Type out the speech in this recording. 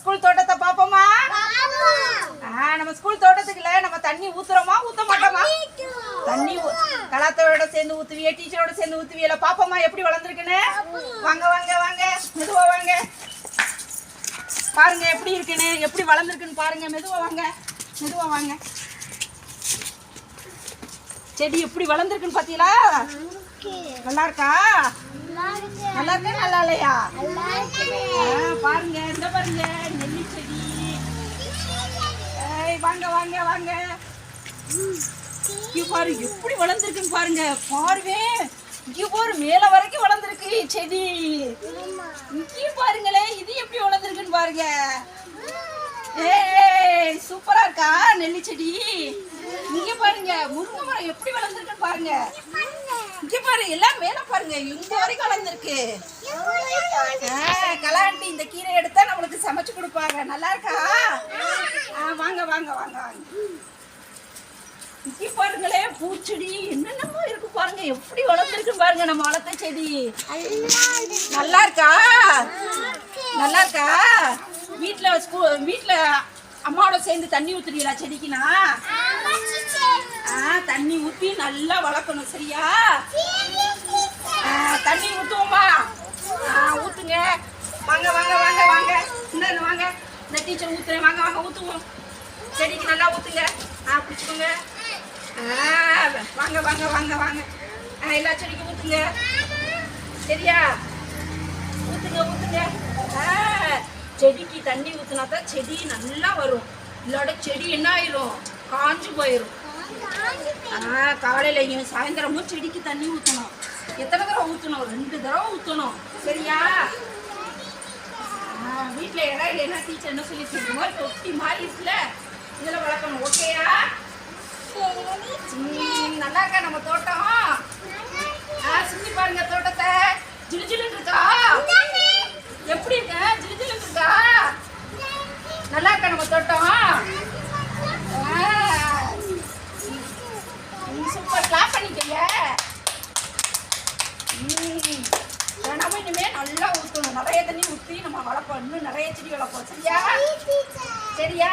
School தோட்டத்தை பாப்போமா நம்ம ஸ்கூல் தோட்டத்துக்குள்ள நம்ம தண்ணி ஊத்துறோமா? ஊத்த மாட்டோமா? தண்ணி கலாத்தோட சேர்ந்து ஊத்துவிய டீச்சரோட சேர்ந்து ஊத்துவியல பாப்போமா எப்படி வளர்ந்துருக்குன்னு? வாங்க வாங்க வாங்க. மெதுவா வாங்க. பாருங்க எப்படி இருக்குன்னு எப்படி வளர்ந்துருக்குன்னு பாருங்க. மெதுவா வாங்க. மெதுவா வாங்க. செடி எப்படி வளர்ந்துருக்குன்னு பாத்தீங்களா நல்லா இருக்கா? நல்லா இருக்கா? நல்லா இல்லையா? பாருங்க இந்த பாருங்க நெல்லி செடி ஏய், வாங்க வாங்க வாங்க. பாரு எப்படி வளர்ந்துருக்குன்னு பாருங்க. பாருவே இங்க பாரு மேல வரைக்கும் வளர்ந்துருக்கு செடி. இங்கேயும் பாருங்களே இது எப்படி வளர்ந்துருக்குன்னு பாருங்க. ஏய் சூப்பரா இருக்கா நெல்லி செடி? இங்க பாருங்க முருங்கை மரம் எப்படி வளர்ந்துருக்குன்னு பாருங்க. இங்க பாரு எல்லாம் மேல பாருங்க இங்க வரைக்கும் வளர்ந்துருக்கு. கலாண்டி இந்த கீரை எடுத்தா நம்மளுக்கு சமைச்சு கொடுப்பாங்க. நல்லா இருக்கா ஆ, வாங்க வாங்க வாங்க வாங்க. இங்க பாருங்களே பூச்செடி என்னென்னமோ இருக்கு பாருங்க. எப்படி வளர்ந்துருக்கு பாருங்க நம்ம வளர்த்த செடி. நல்லா இருக்கா நல்லா இருக்கா வீட்டில் ஸ்கூ வீட்டில் அம்மாவோட சேர்ந்து தண்ணி ஊத்துறீங்களா செடிக்குனா? ஆ தண்ணி ஊத்தி நல்லா வளர்க்கணும் சரியா? தண்ணி ஊத்துவோமா ஆ ஊத்துங்க வாங்க வாங்க வாங்க வாங்க இந்த வாங்க இந்த டீச்சர் ஊத்துறேன் வாங்க வாங்க ஊத்துவோம் செடிக்கு நல்லா ஊத்துங்க ஆ பிடிச்சிக்கோங்க ஆ வாங்க வாங்க வாங்க வாங்க ஆ எல்லா செடிக்கும் ஊத்துங்க சரியா ஊத்துங்க ஊத்துங்க ஆ செடிக்கு தண்ணி ஊத்துனா தான் செடி நல்லா வரும் இல்லாட செடி என்ன ஆயிரும் காஞ்சு போயிடும் ஆ காலையிலையும் சாயந்தரமும் செடிக்கு தண்ணி ஊற்றணும் எத்தனை தடவை ஊற்றணும் ரெண்டு தடவை ஊற்றணும் சரியா வீட்டில் இடம் இல்லைன்னா டீச்சர் என்ன சொல்லி மாதிரி தொட்டி மாதிரி இருக்குல்ல? இதில் வளர்க்கணும். ஓகேயா நல்லா இருக்கா நம்ம தோட்டம்? ஆ சுத்தி பாருங்க தோட்டத்தை. ஜிலு ஜிலுன்னு இருக்கா? எப்படி இருக்க? ஜிலு ஜிலுன்னு இருக்கா? நல்லா இருக்கா நம்ம தோட்டம் ஆ. சூப்பர் கிளாப் பண்ணிக்கங்க ம். இனிமே நல்லா ஊற்றணும் நிறைய தண்ணி ஊற்றி நம்ம வளர்ப்போம். இன்னும் நிறைய செடி வளர்ப்போம். சரியா? சரியா.